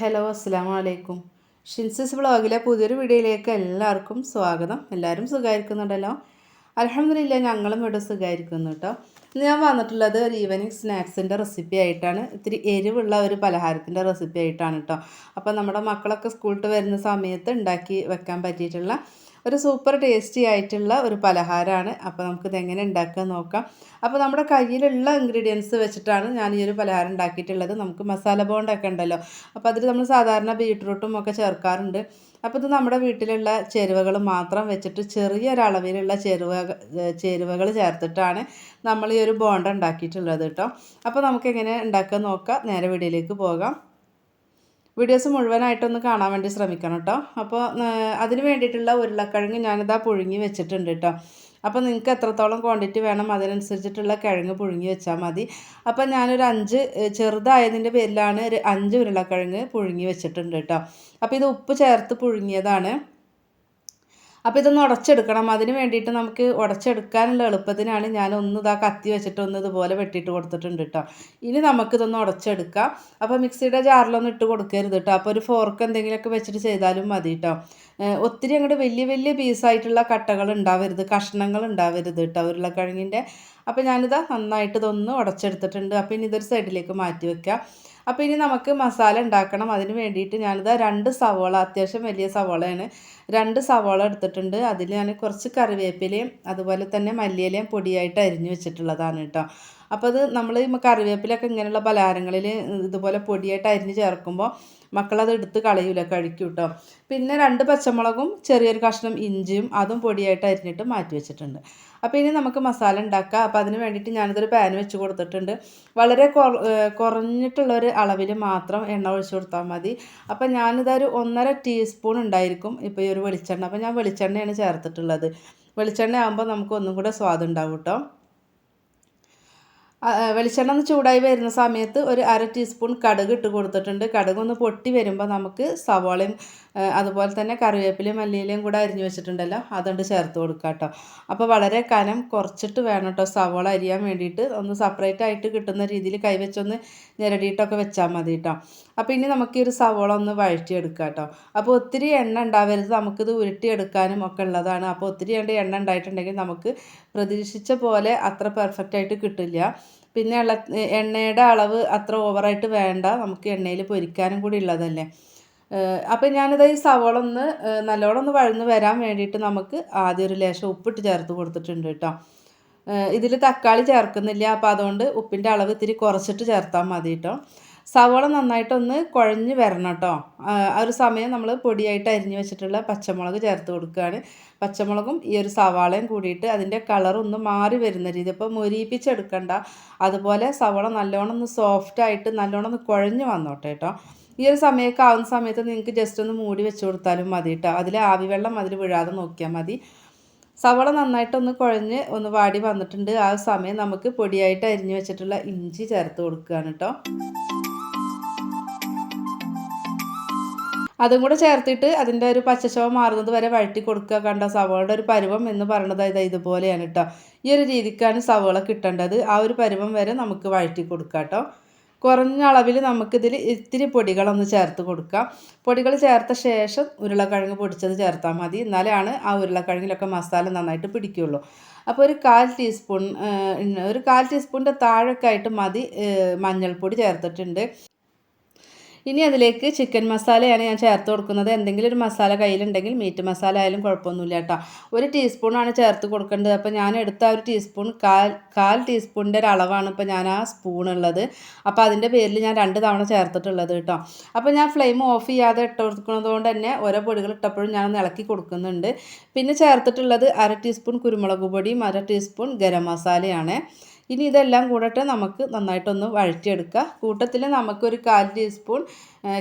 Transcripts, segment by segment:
Hello അസ്സാം വലൈക്കും ഷിൻസിസ് വ്ളോഗിലെ പുതിയൊരു വീഡിയോയിലേക്ക് എല്ലാവർക്കും സ്വാഗതം. എല്ലാവരും സുഖമായിരിക്കുന്നുണ്ടല്ലോ? അലഹമില്ല ഞങ്ങളും ഇവിടെ സുഖമായിരിക്കുന്നു കേട്ടോ ഇന്ന് ഞാൻ വന്നിട്ടുള്ളത് ഒരു ഈവനിങ് സ്നാക്സിന്റെ റെസിപ്പി ആയിട്ടാണ്. ഇത്തിരി എരിവുള്ള ഒരു പലഹാരത്തിന്റെ റെസിപ്പി ആയിട്ടാണ് കേട്ടോ അപ്പോൾ നമ്മുടെ മക്കളൊക്കെ സ്കൂളിൽ വരുന്ന സമയത്ത് ഉണ്ടാക്കി വെക്കാൻ പറ്റിയിട്ടുള്ള ഒരു സൂപ്പർ ടേസ്റ്റി ആയിട്ടുള്ള ഒരു പലഹാരമാണ്. അപ്പോൾ നമുക്കിത് എങ്ങനെ ഉണ്ടാക്കാൻ നോക്കാം. അപ്പോൾ നമ്മുടെ കയ്യിലുള്ള ഇൻഗ്രീഡിയൻസ് വെച്ചിട്ടാണ് ഞാൻ ഈ ഒരു പലഹാരം ഉണ്ടാക്കിയിട്ടുള്ളത്. നമുക്ക് മസാല ബോണ്ടൊക്കെ ഉണ്ടല്ലോ. അപ്പോൾ അതിൽ നമ്മൾ സാധാരണ ബീട്രൂട്ടും ഒക്കെ ചേർക്കാറുണ്ട്. അപ്പോൾ ഇത് നമ്മുടെ വീട്ടിലുള്ള ചേരുവകൾ മാത്രം വെച്ചിട്ട് ചെറിയൊരളവിലുള്ള ചേരുവ ചേരുവകൾ ചേർത്തിട്ടാണ് നമ്മൾ ഈ ഒരു ബോണ്ട ഉണ്ടാക്കിയിട്ടുള്ളത് കേട്ടോ അപ്പോൾ നമുക്കെങ്ങനെ ഉണ്ടാക്കാൻ നോക്കാം. നേരെ വീഡിയോയിലേക്ക് പോകാം. വീഡിയോസ് മുഴുവനായിട്ടൊന്ന് കാണാൻ വേണ്ടി ശ്രമിക്കണം കേട്ടോ. അപ്പോൾ അതിന് വേണ്ടിയിട്ടുള്ള ഉരുളക്കിഴങ്ങ് ഞാനിതാ പുഴുങ്ങി വെച്ചിട്ടുണ്ട് കേട്ടോ. അപ്പോൾ നിങ്ങൾക്ക് എത്രത്തോളം ക്വാണ്ടിറ്റി വേണം അതിനനുസരിച്ചിട്ടുള്ള കിഴങ്ങ് പുഴുങ്ങി വെച്ചാൽ മതി. അപ്പോൾ ഞാനൊരു അഞ്ച് ചെറുതായതിന്റെ പേരിലാണ് ഒരു അഞ്ച് ഉരുളക്കിഴങ്ങ് പുഴുങ്ങി വെച്ചിട്ടുണ്ട് കേട്ടോ. അപ്പോൾ ഇത് ഉപ്പ് ചേർത്ത് പുഴുങ്ങിയതാണ്. അപ്പോൾ ഇതൊന്ന് ഉടച്ചെടുക്കണം. അതിന് വേണ്ടിയിട്ട് നമുക്ക് ഉടച്ചെടുക്കാനുള്ള എളുപ്പത്തിനാണ് ഞാൻ ഒന്ന് ഇതാ കത്തി വെച്ചിട്ട് ഒന്ന് ഇതുപോലെ വെട്ടിയിട്ട് കൊടുത്തിട്ടുണ്ട് കേട്ടോ ഇനി നമുക്കിതൊന്ന് ഉടച്ചെടുക്കാം. അപ്പോൾ മിക്സിയുടെ ജാറിലൊന്നും ഇട്ട് കൊടുക്കരുത് കേട്ടോ അപ്പോൾ ഒരു ഫോർക്ക് എന്തെങ്കിലുമൊക്കെ വെച്ചിട്ട് ചെയ്താലും മതി കേട്ടോ ഒത്തിരി അങ്ങോട്ട് വലിയ വലിയ പീസായിട്ടുള്ള കട്ടകൾ ഉണ്ടാവരുത്. കഷ്ണങ്ങൾ ഉണ്ടാവരുത് കേട്ടോ ഉരുളക്കിഴങ്ങിന്റെ. അപ്പോൾ ഞാനിതാ നന്നായിട്ട് ഇതൊന്ന് ഉടച്ചെടുത്തിട്ടുണ്ട്. അപ്പോൾ ഇനി ഇതൊരു സൈഡിലേക്ക് മാറ്റി വെക്കാം. അപ്പോൾ ഇനി നമുക്ക് മസാല ഉണ്ടാക്കണം. അതിന് വേണ്ടിയിട്ട് ഞാനിത് രണ്ട് സവോള അത്യാവശ്യം വലിയ സവോളയാണ്. രണ്ട് സവോള എടുത്തിട്ടുണ്ട്. അതിൽ ഞാൻ കുറച്ച് കറിവേപ്പിലയും അതുപോലെ തന്നെ മല്ലിയിലയും പൊടിയായിട്ട് അരിഞ്ഞു വെച്ചിട്ടുള്ളതാണ് കേട്ടോ. അപ്പോൾ അത് നമ്മൾ കറിവേപ്പിലൊക്കെ ഇങ്ങനെയുള്ള പലഹാരങ്ങളിൽ ഇതുപോലെ പൊടിയായിട്ട് അരിഞ്ഞ് ചേർക്കുമ്പോൾ മക്കളത് എടുത്ത് കളയൂല കഴിക്കും കേട്ടോ പിന്നെ രണ്ട് പച്ചമുളകും ചെറിയൊരു കഷ്ണം ഇഞ്ചിയും അതും പൊടിയായിട്ട് അരിഞ്ഞിട്ട് മാറ്റി വെച്ചിട്ടുണ്ട്. അപ്പോൾ ഇനി നമുക്ക് മസാല ഉണ്ടാക്കാം. അപ്പോൾ അതിന് വേണ്ടിയിട്ട് ഞാനിതൊരു പാൻ വെച്ച് കൊടുത്തിട്ടുണ്ട്. വളരെ കുറഞ്ഞിട്ടുള്ളൊരു അളവിൽ മാത്രം എണ്ണ ഒഴിച്ച് കൊടുത്താൽ മതി. അപ്പോൾ ഞാനിതൊരു ഒന്നര ടീസ്പൂൺ ഉണ്ടായിരിക്കും ഇപ്പോൾ ഈ ഒരു വെളിച്ചെണ്ണ. അപ്പോൾ ഞാൻ വെളിച്ചെണ്ണയാണ് ചേർത്തിട്ടുള്ളത്. വെളിച്ചെണ്ണ ആകുമ്പോൾ നമുക്ക് ഒന്നും കൂടെ സ്വാദ് ഉണ്ടാവും കേട്ടോ വെളിച്ചെണ്ണ ഒന്ന് ചൂടായി വരുന്ന സമയത്ത് ഒരു അര ടീസ്പൂൺ കടുക് ഇട്ട് കൊടുത്തിട്ടുണ്ട്. കടുക് ഒന്ന് പൊട്ടി വരുമ്പോൾ നമുക്ക് സവാളയും അതുപോലെ തന്നെ കറിവേപ്പിലയും മല്ലിയിലയും കൂടെ അരിഞ്ഞു വെച്ചിട്ടുണ്ടല്ലോ അതുകൊണ്ട് ചേർത്ത് കൊടുക്കുക കേട്ടോ അപ്പോൾ വളരെ കനം കുറച്ചിട്ട് വേണം കേട്ടോ സവോള അരിയാൻ വേണ്ടിയിട്ട്. ഒന്ന് സെപ്പറേറ്റ് ആയിട്ട് കിട്ടുന്ന രീതിയിൽ കൈവച്ചൊന്ന് ഞെരടിയിട്ടൊക്കെ വെച്ചാൽ മതി കേട്ടോ അപ്പോൾ ഇനി നമുക്ക് ഈ ഒരു സവോള ഒന്ന് വഴറ്റിയെടുക്കുക കേട്ടോ അപ്പോൾ ഒത്തിരി എണ്ണ ഉണ്ടാവരുത് നമുക്കിത് ഉരുട്ടിയെടുക്കാനും ഒക്കെ ഉള്ളതാണ്. അപ്പോൾ ഒത്തിരി എണ്ണ ഉണ്ടായിട്ടുണ്ടെങ്കിൽ നമുക്ക് പ്രതീക്ഷിച്ച പോലെ അത്ര പെർഫെക്റ്റ് ആയിട്ട് കിട്ടില്ല. പിന്നെ എണ്ണയുടെ അളവ് അത്ര ഓവറായിട്ട് വേണ്ട. നമുക്ക് എണ്ണയിൽ പൊരിക്കാനും കൂടി ഉള്ളതല്ലേ. അപ്പം ഞാനിത് ഈ സവോള ഒന്ന് നല്ലോണം ഒന്ന് വഴന്ന് വരാൻ വേണ്ടിയിട്ട് നമുക്ക് ആദ്യം ഒരു ലേശം ഉപ്പിട്ട് ചേർത്ത് കൊടുത്തിട്ടുണ്ട് കേട്ടോ. ഇതിൽ തക്കാളി ചേർക്കുന്നില്ല അപ്പോൾ അതുകൊണ്ട് ഉപ്പിന്റെ അളവ് ഇത്തിരി കുറച്ചിട്ട് ചേർത്താൽ മതി കേട്ടോ. സവോള നന്നായിട്ടൊന്ന് കുഴഞ്ഞ് വരണം കേട്ടോ. ആ ഒരു സമയം നമ്മൾ പൊടിയായിട്ട് അരിഞ്ഞ് വെച്ചിട്ടുള്ള പച്ചമുളക് ചേർത്ത് കൊടുക്കുകയാണ് പച്ചമുളകും ഈ ഒരു സവാളയും കൂടിയിട്ട് അതിന്റെ കളറൊന്ന് മാറി വരുന്ന രീതി. അപ്പോൾ മൊരിയിപ്പിച്ചെടുക്കണ്ട. അതുപോലെ സവോള നല്ലോണം ഒന്ന് സോഫ്റ്റായിട്ട് നല്ലോണം ഒന്ന് കുഴഞ്ഞ് വന്നോട്ടെ കേട്ടോ. ഈ ഒരു സമയമൊക്കെ ആവുന്ന സമയത്ത് നിങ്ങൾക്ക് ജസ്റ്റ് ഒന്ന് മൂടി വെച്ച് കൊടുത്താലും മതി കേട്ടോ അതിൽ ആവി വെള്ളം അതിൽ വീഴാതെ നോക്കിയാൽ മതി. സവള നന്നായിട്ടൊന്ന് കുഴഞ്ഞ് ഒന്ന് വാടി വന്നിട്ടുണ്ട്. ആ സമയം നമുക്ക് പൊടിയായിട്ട് അരിഞ്ഞു വെച്ചിട്ടുള്ള ഇഞ്ചി ചേർത്ത് കൊടുക്കുകയാണ് കേട്ടോ അതും കൂടെ ചേർത്തിട്ട് അതിന്റെ ഒരു പച്ചച്ചവ മാറുന്നത് വരെ വഴറ്റി കൊടുക്കുക കണ്ട? സവോളയുടെ ഒരു പരുവം എന്ന് പറയുന്നത് ഇത് ഇതുപോലെയാണ് കേട്ടോ ഈ ഒരു രീതിക്കാണ് സവോള കിട്ടേണ്ടത്. ആ ഒരു പരുവം വരെ നമുക്ക് വഴറ്റി കൊടുക്കാം കേട്ടോ കുറഞ്ഞ അളവിൽ നമുക്കിതിൽ ഇത്തിരി പൊടികളൊന്ന് ചേർത്ത് കൊടുക്കാം. പൊടികൾ ചേർത്ത ശേഷം ഉരുളക്കിഴങ്ങ് പൊടിച്ചത് ചേർത്താൽ മതി. എന്നാലാണ് ആ ഉരുളക്കിഴങ്ങിലൊക്കെ മസാല നന്നായിട്ട് പിടിക്കുകയുള്ളൂ അപ്പോൾ ഒരു കാൽ ടീസ്പൂൺ ഒരു കാൽ ടീസ്പൂണിന്റെ താഴൊക്കെ ആയിട്ട് മതി മഞ്ഞൾപ്പൊടി ചേർത്തിട്ടുണ്ട്. ഇനി അതിലേക്ക് ചിക്കൻ മസാലയാണ് ഞാൻ ചേർത്ത് കൊടുക്കുന്നത്. എന്തെങ്കിലും ഒരു മസാല കയ്യിലുണ്ടെങ്കിൽ മീറ്റ് മസാല ആയാലും കുഴപ്പമൊന്നുമില്ല കേട്ടോ. ഒരു ടീസ്പൂണാണ് ചേർത്ത് കൊടുക്കേണ്ടത്. അപ്പോൾ ഞാൻ എടുത്ത ഒരു ടീസ്പൂൺ കാൽ കാൽ ടീസ്പൂണിന്റെ ഒരു അളവാണ് ഇപ്പോൾ ഞാൻ ആ സ്പൂൺ ഉള്ളത്. അപ്പോൾ അതിന്റെ പേരിൽ ഞാൻ രണ്ട് തവണ ചേർത്തിട്ടുള്ളത് കേട്ടോ. അപ്പോൾ ഞാൻ ഫ്ലെയിം ഓഫ് ചെയ്യാതെ ഇട്ട് കൊടുക്കുന്നത് കൊണ്ട് തന്നെ ഓരോ പൊടികൾ ഇട്ടപ്പോഴും ഞാൻ ഇളക്കി കൊടുക്കുന്നുണ്ട്. പിന്നെ ചേർത്തിട്ടുള്ളത് അര ടീസ്പൂൺ കുരുമുളക് പൊടിയും അര ടീസ്പൂൺ ഗരം മസാലയാണ്. ഇനി ഇതെല്ലാം കൂടിയിട്ട് നമുക്ക് നന്നായിട്ടൊന്ന് വഴറ്റിയെടുക്കുക കൂട്ടത്തിൽ നമുക്കൊരു കാൽ ടീസ്പൂൺ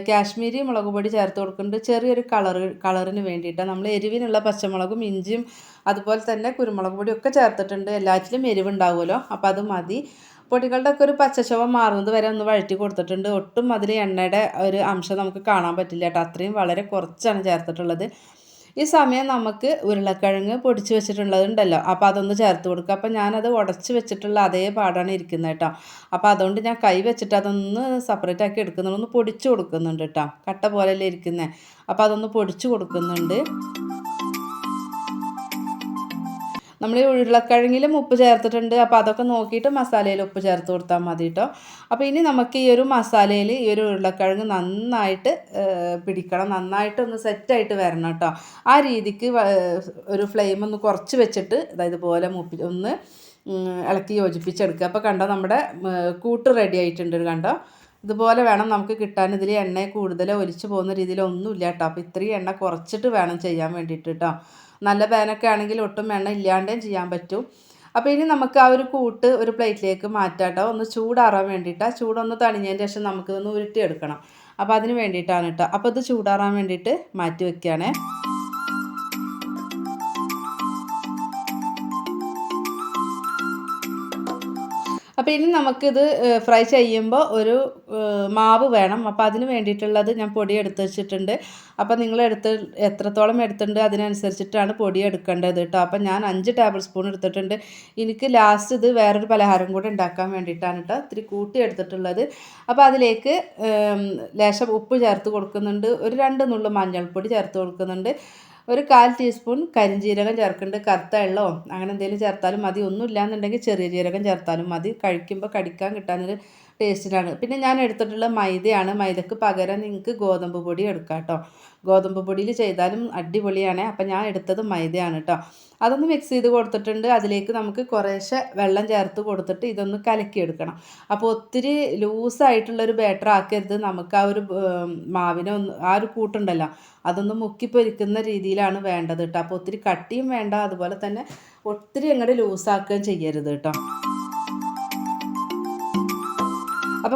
കാശ്മീരി മുളക് പൊടി ചേർത്ത് കൊടുക്കുന്നുണ്ട്. ചെറിയൊരു കളർ കളറിന് വേണ്ടിയിട്ടാണ് നമ്മൾ എരിവിനുള്ള പച്ചമുളകും ഇഞ്ചിയും അതുപോലെ തന്നെ കുരുമുളക് പൊടിയൊക്കെ ചേർത്തിട്ടുണ്ട്. എല്ലാറ്റിലും എരിവുണ്ടാവുമല്ലോ. അപ്പോൾ അത് മതി. പൊടികളുടെ ഒക്കെ ഒരു പച്ചച്ചവ മാറുന്നത് വരെ ഒന്ന് വഴറ്റി കൊടുത്തിട്ടുണ്ട്. ഒട്ടും അതിൽ എണ്ണയുടെ ഒരു അംശം നമുക്ക് കാണാൻ പറ്റില്ല കേട്ടോ. അത്രയും വളരെ കുറച്ചാണ് ചേർത്തിട്ടുള്ളത്. ഈ സമയം നമുക്ക് ഉരുളക്കിഴങ്ങ് പൊടിച്ച് വെച്ചിട്ടുള്ളതുണ്ടല്ലോ. അപ്പോൾ അതൊന്ന് ചേർത്ത് കൊടുക്കുക. അപ്പോൾ ഞാനത് ഉടച്ച് വെച്ചിട്ടുള്ള അതേ പാടാണ് ഇരിക്കുന്നത് കേട്ടോ. അപ്പോൾ അതുകൊണ്ട് ഞാൻ കൈ വെച്ചിട്ട് അതൊന്ന് സെപ്പറേറ്റ് ആക്കി എടുക്കുന്നുണ്ട്. ഒന്ന് പൊടിച്ച് കൊടുക്കുന്നുണ്ട് കേട്ടോ. കട്ട പോലെയല്ലേ ഇരിക്കുന്നത് അപ്പോൾ അതൊന്ന് പൊടിച്ച് കൊടുക്കുന്നുണ്ട്. നമ്മൾ ഉരുളക്കിഴങ്ങിലും ഉപ്പ് ചേർത്തിട്ടുണ്ട്. അപ്പോൾ അതൊക്കെ നോക്കിയിട്ട് മസാലയിൽ ഉപ്പ് ചേർത്ത് കൊടുത്താൽ മതി കേട്ടോ അപ്പോൾ ഇനി നമുക്ക് ഈ ഒരു മസാലയിൽ ഈ ഒരു ഉരുളക്കിഴങ്ങ് നന്നായിട്ട് പിടിക്കണം. നന്നായിട്ട് ഒന്ന് സെറ്റായിട്ട് വരണം കേട്ടോ ആ രീതിക്ക് ഒരു ഫ്ലെയിം ഒന്ന് കുറച്ച് വെച്ചിട്ട് അതായത് പോലെ മുപ്പി ഒന്ന് ഇളക്കി യോജിപ്പിച്ചെടുക്കുക. അപ്പോൾ കണ്ടോ നമ്മുടെ കൂട്ട് റെഡി ആയിട്ടുണ്ട് കണ്ടോ? ഇതുപോലെ വേണം നമുക്ക് കിട്ടാൻ. ഇതിൽ എണ്ണ കൂടുതൽ ഒലിച്ചു പോകുന്ന രീതിയിലൊന്നുമില്ല കേട്ടോ അപ്പോൾ ഇത്രയും എണ്ണ കുറച്ചിട്ട് വേണം ചെയ്യാൻ വേണ്ടിയിട്ട് കേട്ടോ നല്ല പാനൊക്കെ ആണെങ്കിൽ ഒട്ടും എണ്ണ ഇല്ലാണ്ടേം ചെയ്യാൻ പറ്റും. അപ്പോൾ ഇനി നമുക്ക് ആ ഒരു കൂട്ട് ഒരു പ്ലേറ്റിലേക്ക് മാറ്റാട്ടോ ഒന്ന് ചൂടാറാൻ വേണ്ടിയിട്ടാണ് ചൂടൊന്ന് തണിഞ്ഞതിന് ശേഷം നമുക്കിതൊന്ന് ഉരുട്ടിയെടുക്കണം. അപ്പോൾ അതിന് വേണ്ടിയിട്ടാണ് കേട്ടോ. അപ്പോൾ ഇത് ചൂടാറാൻ വേണ്ടിയിട്ട് മാറ്റി വെക്കുകയാണേ. അപ്പോൾ ഇനി നമുക്കിത് ഫ്രൈ ചെയ്യുമ്പോൾ ഒരു മാവ് വേണം. അപ്പോൾ അതിന് വേണ്ടിയിട്ടുള്ളത് ഞാൻ പൊടി എടുത്ത് വെച്ചിട്ടുണ്ട്. അപ്പോൾ നിങ്ങൾ എടുത്ത് എത്രത്തോളം എടുത്തിട്ടുണ്ട് അതിനനുസരിച്ചിട്ടാണ് പൊടി എടുക്കേണ്ടത് കേട്ടോ അപ്പോൾ ഞാൻ അഞ്ച് ടേബിൾ സ്പൂൺ എടുത്തിട്ടുണ്ട്. എനിക്ക് ലാസ്റ്റ് ഇത് വേറൊരു പലഹാരം കൂടെ ഉണ്ടാക്കാൻ വേണ്ടിയിട്ടാണ് കേട്ടോ ഇത്തിരി കൂട്ടി എടുത്തിട്ടുള്ളത്. അപ്പോൾ അതിലേക്ക് ലേശം ഉപ്പ് ചേർത്ത് കൊടുക്കുന്നുണ്ട്. ഒരു രണ്ട് നുള്ളു മഞ്ഞൾപ്പൊടി ചേർത്ത് കൊടുക്കുന്നുണ്ട്. ഒരു കാൽ ടീസ്പൂൺ കരിഞ്ചീരകം ചേർക്കുന്നുണ്ട്. കറുത്ത വെള്ളമോ അങ്ങനെ എന്തെങ്കിലും ചേർത്താലും മതി. ഒന്നുമില്ല എന്നുണ്ടെങ്കിൽ ചെറിയ ജീരകം ചേർത്താലും മതി. കഴിക്കുമ്പോൾ കടിക്കാൻ കിട്ടാനൊരു ടേസ്റ്റിലാണ് പിന്നെ ഞാൻ എടുത്തിട്ടുള്ള മൈദയാണ്. മൈദക്ക് പകരം നിങ്ങൾക്ക് ഗോതമ്പ് പൊടി എടുക്കാം കേട്ടോ. ഗോതമ്പ് പൊടിയിൽ ചെയ്താലും അടിപൊളിയാണ്. അപ്പം ഞാൻ എടുത്തത് മൈദയാണ് കേട്ടോ. അതൊന്ന് മിക്സ് ചെയ്ത് കൊടുത്തിട്ടുണ്ട്. അതിലേക്ക് നമുക്ക് കുറേശ്ശെ വെള്ളം ചേർത്ത് കൊടുത്തിട്ട് ഇതൊന്ന് കലക്കിയെടുക്കണം. അപ്പോൾ ഒത്തിരി ലൂസായിട്ടുള്ളൊരു ബാറ്റർ ആക്കരുത്. നമുക്ക് ആ ഒരു മാവിനെ ഒന്ന് ആ ഒരു കൂട്ടുണ്ടല്ലോ. അതൊന്ന് മുക്കിപ്പൊരിക്കുന്ന രീതിയിലാണ് വേണ്ടത് കേട്ടോ. അപ്പോൾ ഒത്തിരി കട്ടിയും വേണ്ട. അതുപോലെ തന്നെ ഒത്തിരി അങ്ങോട്ട് ലൂസാക്കുകയും ചെയ്യരുത് കേട്ടോ.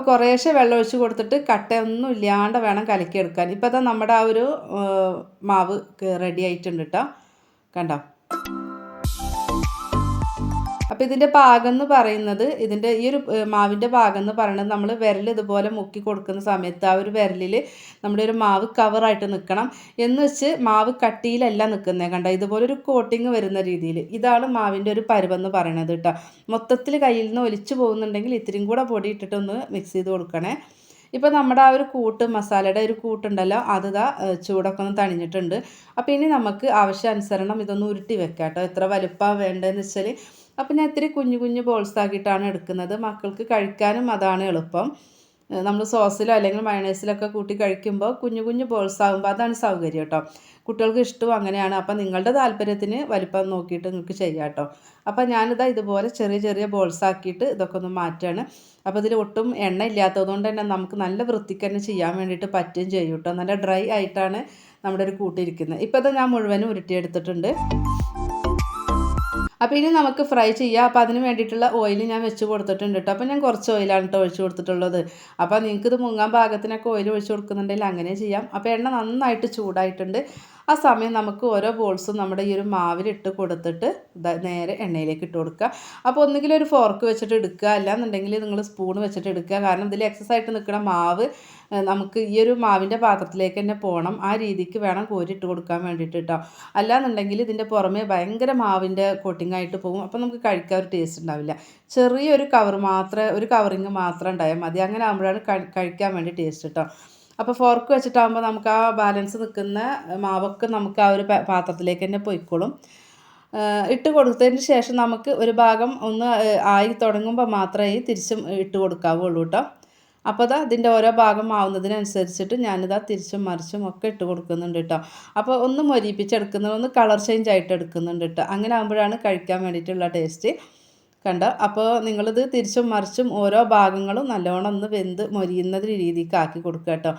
അപ്പോൾ കുറേശ്ശെ വെള്ളം ഒഴിച്ച് കൊടുത്തിട്ട് കട്ടയൊന്നും ഇല്ലാണ്ട് വേണം കലക്കിയെടുക്കാൻ. ഇപ്പോൾ അതാ നമ്മുടെ ആ ഒരു മാവ് റെഡി ആയിട്ടുണ്ട് കേട്ടോ കണ്ടോ? അപ്പോൾ ഇതിന്റെ പാകം എന്ന് പറയുന്നത് ഇതിന്റെ ഈ ഒരു മാവിന്റെ പാകം എന്ന് പറയുന്നത് നമ്മൾ വിരൽ ഇതുപോലെ മുക്കി കൊടുക്കുന്ന സമയത്ത് ആ ഒരു വിരലിൽ നമ്മുടെ ഒരു മാവ് കവറായിട്ട് നിൽക്കണം എന്ന് വെച്ച് മാവ് കട്ടിയിലല്ല നിൽക്കുന്നത് കണ്ട? ഇതുപോലെ ഒരു കോട്ടിങ് വരുന്ന രീതിയിൽ ഇതാണ് മാവിന്റെ ഒരു പരുവെന്ന് പറയുന്നത് കേട്ടോ. മൊത്തത്തിൽ കയ്യിൽ നിന്ന് ഒലിച്ചു പോകുന്നുണ്ടെങ്കിൽ ഇത്തിരിയും കൂടെ പൊടി ഇട്ടിട്ടൊന്ന് മിക്സ് ചെയ്ത് കൊടുക്കണേ. ഇപ്പോൾ നമ്മുടെ ആ ഒരു കൂട്ട് മസാലയുടെ ഒരു കൂട്ടുണ്ടല്ലോ അത് ഇതാ ചൂടൊക്കെ ഒന്ന് തണിഞ്ഞിട്ടുണ്ട്. അപ്പോൾ ഇനി നമുക്ക് ആവശ്യാനുസരണം ഇതൊന്ന് ഉരുട്ടി വെക്കാം കേട്ടോ എത്ര വലുപ്പമാണ് വേണ്ടതെന്ന് വെച്ചാൽ അപ്പോൾ ഞാൻ ഇത്തിരി കുഞ്ഞു കുഞ്ഞു ബോൾസ് ആക്കിയിട്ടാണ് എടുക്കുന്നത്. മക്കൾക്ക് കഴിക്കാനും അതാണ് എളുപ്പം. നമ്മൾ സോസിലോ അല്ലെങ്കിൽ മയണൈസിലൊക്കെ കൂട്ടി കഴിക്കുമ്പോൾ കുഞ്ഞു കുഞ്ഞു ബോൾസ് ആകുമ്പോൾ അതാണ് സൗകര്യം കേട്ടോ. കുട്ടികൾക്ക് ഇഷ്ടവും അങ്ങനെയാണ്. അപ്പം നിങ്ങളുടെ താല്പര്യത്തിന് വലിപ്പം നോക്കിയിട്ട് നിങ്ങൾക്ക് ചെയ്യാം കേട്ടോ. അപ്പം ഞാനിതാ ഇതുപോലെ ചെറിയ ചെറിയ ബോൾസ് ആക്കിയിട്ട് ഇതൊക്കെ ഒന്ന് മാറ്റുകയാണ് അപ്പോൾ ഇതിൽ ഒട്ടും എണ്ണ ഇല്ലാത്തതുകൊണ്ട് തന്നെ നമുക്ക് നല്ല വൃത്തിക്ക് തന്നെ ചെയ്യാൻ വേണ്ടിയിട്ട് പറ്റുകയും ചെയ്യും കേട്ടോ. നല്ല ഡ്രൈ ആയിട്ടാണ് നമ്മുടെ ഒരു കൂട്ടിരിക്കുന്നത്. ഇപ്പോൾ ഇത് ഞാൻ മുഴുവനും ഉരുട്ടിയെടുത്തിട്ടുണ്ട്. അപ്പോൾ ഇനി നമുക്ക് ഫ്രൈ ചെയ്യാം. അപ്പോൾ അതിന് വേണ്ടിയിട്ടുള്ള ഓയിൽ ഞാൻ വെച്ച് കൊടുത്തിട്ടുണ്ട് കേട്ടോ അപ്പോൾ ഞാൻ കുറച്ച് ഓയിലാണ് കേട്ടോ ഒഴിച്ച് കൊടുത്തിട്ടുള്ളത്. അപ്പോൾ നിങ്ങൾക്കിത് മുങ്ങാൻ ഭാഗത്തിനൊക്കെ ഓയിൽ ഒഴിച്ച് കൊടുക്കുന്നുണ്ടെങ്കിൽ അങ്ങനെ ചെയ്യാം. അപ്പോൾ എണ്ണ നന്നായിട്ട് ചൂടായിട്ടുണ്ട്. ആ സമയം നമുക്ക് ഓരോ ബോൾസും നമ്മുടെ ഈ ഒരു മാവിലിട്ട് കൊടുത്തിട്ട് നേരെ എണ്ണയിലേക്ക് ഇട്ട് കൊടുക്കുക. അപ്പോൾ ഒന്നുകിൽ ഒരു ഫോർക്ക് വെച്ചിട്ട് എടുക്കുക. അല്ലാന്നുണ്ടെങ്കിൽ നിങ്ങൾ സ്പൂൺ വെച്ചിട്ട് എടുക്കുക. കാരണം ഇതിൽ എക്സസ് ആയിട്ട് നിൽക്കുന്ന മാവ് നമുക്ക് ഈ ഒരു മാവിന്റെ പാത്രത്തിലേക്ക് തന്നെ പോകണം ആ രീതിക്ക് വേണം കോരിട്ട് കൊടുക്കാൻ വേണ്ടിയിട്ട് കേട്ടോ അല്ലാന്നുണ്ടെങ്കിൽ ഇതിന്റെ പുറമേ ഭയങ്കര മാവിന്റെ കോട്ടിംഗ് ആയിട്ട് പോകും. അപ്പോൾ നമുക്ക് കഴിക്കാൻ ഒരു ടേസ്റ്റ് ഉണ്ടാവില്ല. ചെറിയൊരു കവർ മാത്രമേ ഒരു കവറിങ് മാത്രം ഉണ്ടായാൽ മതി. അങ്ങനെ ആകുമ്പോഴാണ് കഴിക്കാൻ വേണ്ടി ടേസ്റ്റ് കേട്ടോ അപ്പോൾ ഫോർക്ക് വെച്ചിട്ടാകുമ്പോൾ നമുക്ക് ആ ബാലൻസ് നിൽക്കുന്ന മാവൊക്കെ നമുക്ക് ആ ഒരു പാത്രത്തിലേക്ക് തന്നെ പോയിക്കോളും. ഇട്ട് കൊടുത്തതിന് ശേഷം നമുക്ക് ഒരു ഭാഗം ഒന്ന് ആയി തുടങ്ങുമ്പോൾ മാത്രമേ തിരിച്ചും ഇട്ട് കൊടുക്കാവുള്ളൂ കേട്ടോ അപ്പോൾ അതാ ഇതിന്റെ ഓരോ ഭാഗം ആവുന്നതിനനുസരിച്ചിട്ട് ഞാനിതാ തിരിച്ചും മറിച്ചും ഒക്കെ ഇട്ട് കൊടുക്കുന്നുണ്ട് കേട്ടോ അപ്പോൾ ഒന്ന് മൊരിപ്പിച്ചെടുക്കുന്നത് ഒന്ന് കളർ ചേഞ്ച് ആയിട്ട് എടുക്കുന്നുണ്ട് കേട്ടോ അങ്ങനെ ആകുമ്പോഴാണ് കഴിക്കാൻ വേണ്ടിയിട്ടുള്ള ടേസ്റ്റ് കണ്ടോ? അപ്പോൾ നിങ്ങളിത് തിരിച്ചും മറിച്ചും ഓരോ ഭാഗങ്ങളും നല്ലോണം ഒന്ന് വെന്ത് മൊരിയുന്ന രീതിക്ക് ആക്കി കൊടുക്കുക കേട്ടോ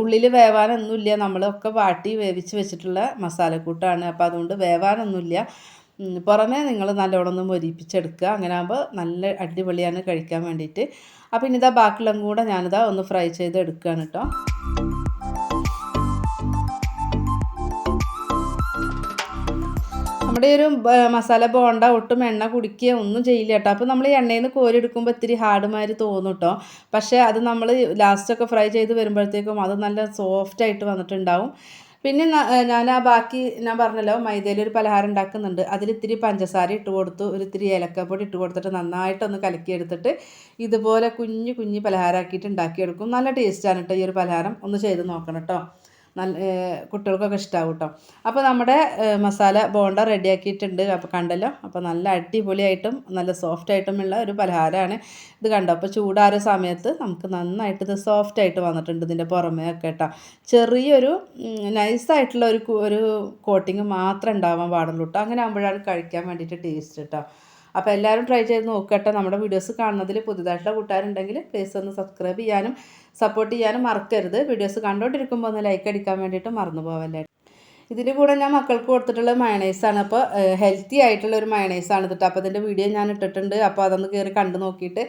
ഉള്ളിൽ വേവാനൊന്നുമില്ല. നമ്മളൊക്കെ വാട്ടി വേവിച്ച് വെച്ചിട്ടുള്ള മസാലക്കൂട്ടാണ്. അപ്പോൾ അതുകൊണ്ട് വേവാനൊന്നുമില്ല. പുറമേ നിങ്ങൾ നല്ലോണം ഒന്ന് മൊരിപ്പിച്ചെടുക്കുക. അങ്ങനെ ആകുമ്പോൾ നല്ല അടിപൊളിയാണ് കഴിക്കാൻ വേണ്ടിയിട്ട്. അപ്പോൾ ഇനിതാ ബാക്കിയുള്ള കൂടെ ഞാനിതാ ഒന്ന് ഫ്രൈ ചെയ്ത് എടുക്കുകയാണ് കേട്ടോ. നമ്മുടെ ഒരു മസാല ബോണ്ട ഒട്ടും എണ്ണ കുടിക്കുക ഒന്നും ചെയ്യില്ല കേട്ടോ. അപ്പോൾ നമ്മൾ എണ്ണയിൽ നിന്ന് കോരിയെടുക്കുമ്പോൾ ഇത്തിരി ഹാർഡുമാതിരി തോന്നും കേട്ടോ. പക്ഷേ അത് നമ്മൾ ലാസ്റ്റൊക്കെ ഫ്രൈ ചെയ്ത് വരുമ്പോഴത്തേക്കും അത് നല്ല സോഫ്റ്റായിട്ട് വന്നിട്ടുണ്ടാവും. പിന്നെ ഞാൻ ആ ബാക്കി ഞാൻ പറഞ്ഞല്ലോ മൈദയിൽ ഒരു പലഹാരം ഉണ്ടാക്കുന്നുണ്ട്. അതിൽ ഇത്തിരി പഞ്ചസാര ഇട്ട് കൊടുത്തു ഒരു ഇത്തിരി ഏലക്കപ്പൊടി ഇട്ട് കൊടുത്തിട്ട് നന്നായിട്ടൊന്ന് കലക്കിയെടുത്തിട്ട് ഇതുപോലെ കുഞ്ഞു കുഞ്ഞു പലഹാരമാക്കിയിട്ട് ഉണ്ടാക്കിയെടുക്കും. നല്ല ടേസ്റ്റാണ് കേട്ടോ ഈ ഒരു പലഹാരം. ഒന്ന് ചെയ്ത് നോക്കണം കേട്ടോ നല്ല കുട്ടികൾക്കൊക്കെ ഇഷ്ടമാകും കേട്ടോ അപ്പോൾ നമ്മുടെ മസാല ബോണ്ട റെഡിയാക്കിയിട്ടുണ്ട്. അപ്പോൾ കണ്ടല്ലോ? അപ്പോൾ നല്ല അടിപൊളിയായിട്ടും നല്ല സോഫ്റ്റ് ആയിട്ടുമുള്ള ഒരു പലഹാരമാണ് ഇത് കണ്ടോ? അപ്പോൾ ചൂടാറ സമയത്ത് നമുക്ക് നന്നായിട്ട് ഇത് സോഫ്റ്റ് ആയിട്ട് വന്നിട്ടുണ്ട് ഇതിന്റെ പുറമേ ഒക്കെ കേട്ടോ ചെറിയൊരു നൈസായിട്ടുള്ള ഒരു ഒരു കോട്ടിങ് മാത്രം ഉണ്ടാവാൻ പാടുള്ളൂ കേട്ടോ അങ്ങനെ ആകുമ്പോഴാണ് കഴിക്കാൻ വേണ്ടിയിട്ട് ടേസ്റ്റ് കേട്ടോ അപ്പോൾ എല്ലാവരും ട്രൈ ചെയ്ത് നോക്കട്ടെ. നമ്മുടെ വീഡിയോസ് കാണുന്നതിൽ പുതുതായിട്ടുള്ള കൂട്ടുകാരുണ്ടെങ്കിൽ പ്ലീസ് ഒന്ന് സബ്സ്ക്രൈബ് ചെയ്യാനും സപ്പോർട്ട് ചെയ്യാനും മറക്കരുത്. വീഡിയോസ് കണ്ടുകൊണ്ടിരിക്കുമ്പോൾ ഒന്ന് ലൈക്ക് അടിക്കാൻ വേണ്ടിയിട്ട് മറന്നു പോവല്ലേ ഇതിന്റെ കൂടെ ഞാൻ മക്കൾക്ക് കൊടുത്തിട്ടുള്ള മയണൈസാണ് അപ്പോൾ ഹെൽത്തി ആയിട്ടുള്ള ഒരു മയണൈസാണ് ഇതിട്ട് അപ്പോൾ അതിന്റെ വീഡിയോ ഞാൻ ഇട്ടിട്ടുണ്ട്. അപ്പോൾ അതൊന്ന് കയറി കണ്ടു നോക്കിയിട്ട്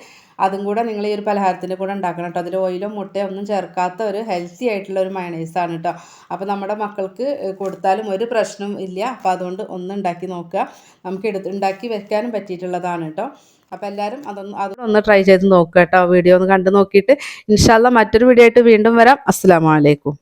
അതും കൂടെ നിങ്ങൾ ഈ ഒരു പലഹാരത്തിന്റെ കൂടെ ഉണ്ടാക്കണം കേട്ടോ അതിൽ ഓയിലോ മുട്ടയോ ഒന്നും ചേർക്കാത്ത ഒരു ഹെൽത്തി ആയിട്ടുള്ള ഒരു മയണൈസാണ് കേട്ടോ അപ്പോൾ നമ്മുടെ മക്കൾക്ക് കൊടുത്താലും ഒരു പ്രശ്നവും ഇല്ല. അപ്പോൾ അതുകൊണ്ട് ഒന്ന് ഉണ്ടാക്കി നോക്കുക. നമുക്ക് എടുത്ത് ഉണ്ടാക്കി വെക്കാനും പറ്റിയിട്ടുള്ളതാണ് കേട്ടോ അപ്പോൾ എല്ലാവരും അതൊന്ന് അതൊന്ന് ട്രൈ ചെയ്ത് നോക്കുക കേട്ടോ വീഡിയോ ഒന്ന് കണ്ടു നോക്കിയിട്ട് ഇൻഷാല്ല മറ്റൊരു വീഡിയോ ആയിട്ട് വീണ്ടും വരാം. അസ്സാം വലൈക്കും